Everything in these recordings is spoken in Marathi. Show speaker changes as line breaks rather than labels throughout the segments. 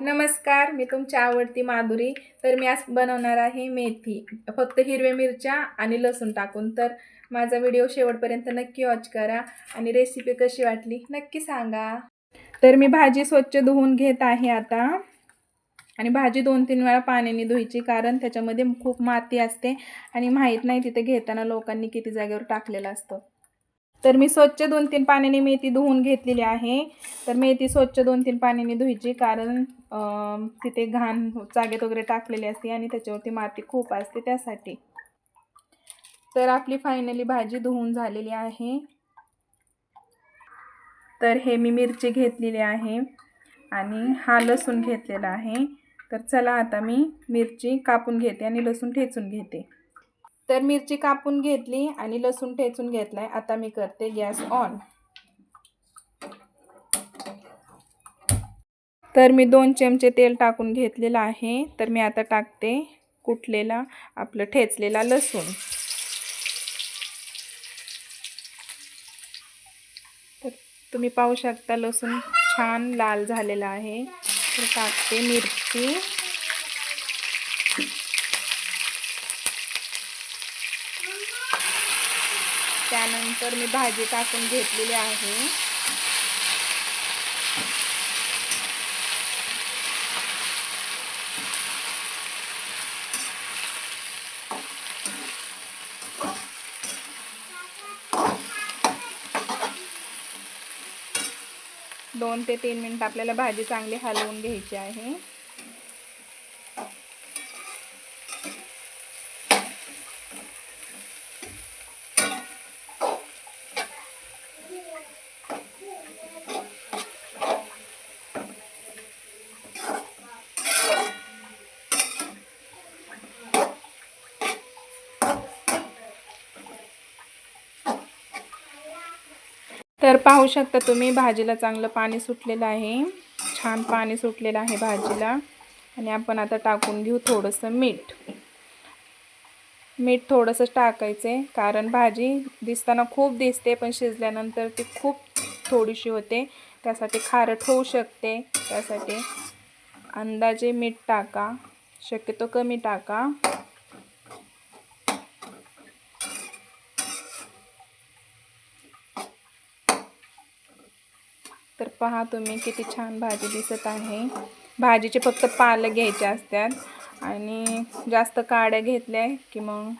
नमस्कार मी तुमची आवडती माधुरी. तर मी आज बनवणार आहे मेथी. फक्त हिरव्या मिरच्या आणि लसूण टाकून. तर माझा व्हिडिओ शेवटपर्यंत नक्की वॉच करा आणि रेसिपी कशी वाटली नक्की सांगा. तर मी भाजी स्वच्छ धुवून घेत आहे आता. आणि भाजी दोन तीन वेळा पाण्याने धुवायची कारण त्याच्यामध्ये खूप माती असते आणि माहीत नाही तिथे घेताना लोकांनी किती जागेवर टाकलेलं असतं. तर मी स्वच्छ दोन तीन पाण्याने मेथी धुवून घेतलेली आहे. तर मेथी स्वच्छ दोन तीन पाण्याने धुवायची कारण तिथे घाण जागेत वगैरे टाकलेली असते आणि त्याच्यावरती माती खूप असते त्यासाठी. तर आपली फायनली भाजी धुवून झालेली आहे. तर हे मी मिरची घेतलेली आहे आणि हा लसूण घेतलेला आहे. तर चला आता मी मिरची कापून घेते आणि लसूण ठेचून घेते. तर मिरची कापून घेतली आणि लसूण ठेचून घेतलाय. आता मी करते गॅस ऑन. तर मी दोन चमचे तेल टाकून घेतलेलं आहे. तर मी आता टाकते कुटलेला आपलं ठेचलेला लसूण. तर तुम्ही पाहू शकता लसूण छान लाल झालेला आहे. तर टाकते मिरची. त्यानंतर मी भाजी टाकून घेतलेली आहे. दोन ते तीन मिनिट आपल्याला भाजी चांगली हलवून घ्यायची आहे. तर पाहू शकता तुम्ही भाजीला चांगलं पाणी सुटलेलं आहे. छान पाणी सुटलेलं आहे भाजीला. आणि आपण आता टाकून घेऊ थोडंसं मीठ. मीठ थोडंसं टाकायचं आहे कारण भाजी दिसताना खूप दिसते पण शिजल्यानंतर ती खूप थोडीशी होते. त्यासाठी खारट होऊ शकते. त्यासाठी अंदाजे मीठ टाका. शक्यतो कमी टाका. पहा तुम्ही किती छान भाजी दिसत आहे. भाजीचे फक्त पालं घ्यायचे असतात आणि जास्त काड्या घेतल्या की मग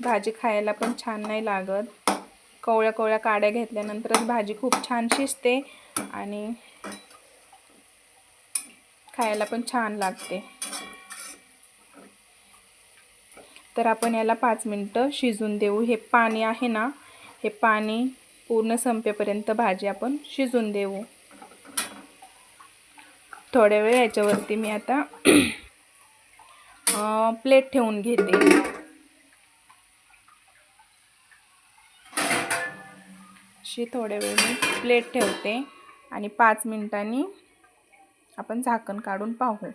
भाजी खायला पण छान नाही लागत. कवळ्या कवळ्या काड्या घेतल्यानंतरच भाजी खूप छान शिजते आणि खायला पण छान लागते. तर आपण याला पाच मिनटं शिजून देऊ. हे पाणी आहे ना हे पाणी पूर्ण संपेपर्यंत भाजी आपण शिजून देऊ. थोड्या वेळ याच्यावरती मी आता प्लेट ठेवून घेते. अशी थोड्या वेळ मी प्लेट ठेवते आणि पाच मिनिटांनी आपण झाकण काढून पाहू.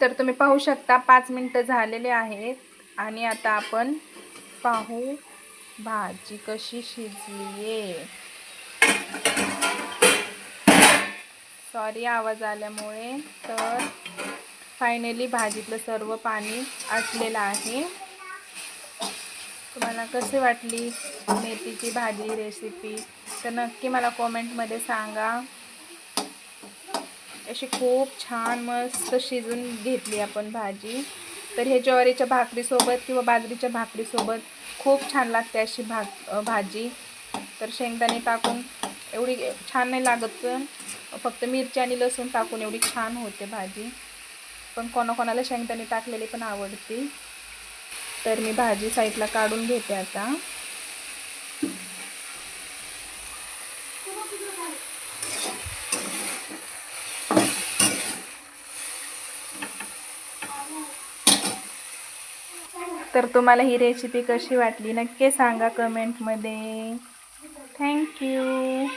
तर तुम्ही पाहू शकता पाच मिनटं झालेले आहेत आणि आता आपण पाहू भाजी कशी शिजली आहे सॉरी आवाज आल्यामुळे. तर फायनली भाजीतलं सर्व पाणी आटलेलं आहे. तुम्हाला कशी वाटली मेथीची भाजी रेसिपी तर नक्की मला कॉमेंटमध्ये सांगा. अशी खूप छान मस्त शिजून घेतली आपण भाजी. तर हे ज्वारीच्या भाकरीसोबत किंवा बाजरीच्या भाकरीसोबत खूप छान लागते अशी भाक भाजी. तर शेंगदाणे टाकून एवढी छान नाही लागत पण. फक्त मिरची आणि लसूण टाकून एवढी छान होते भाजी. पण कोणाकोणाला शेंगदाणे टाकलेली पण आवडते तर मी भाजी साईडला काढून घेते आता. तर तुम्हाला ही रेसिपी कशी वाटली नक्की सांगा कमेंटमध्ये Thank you.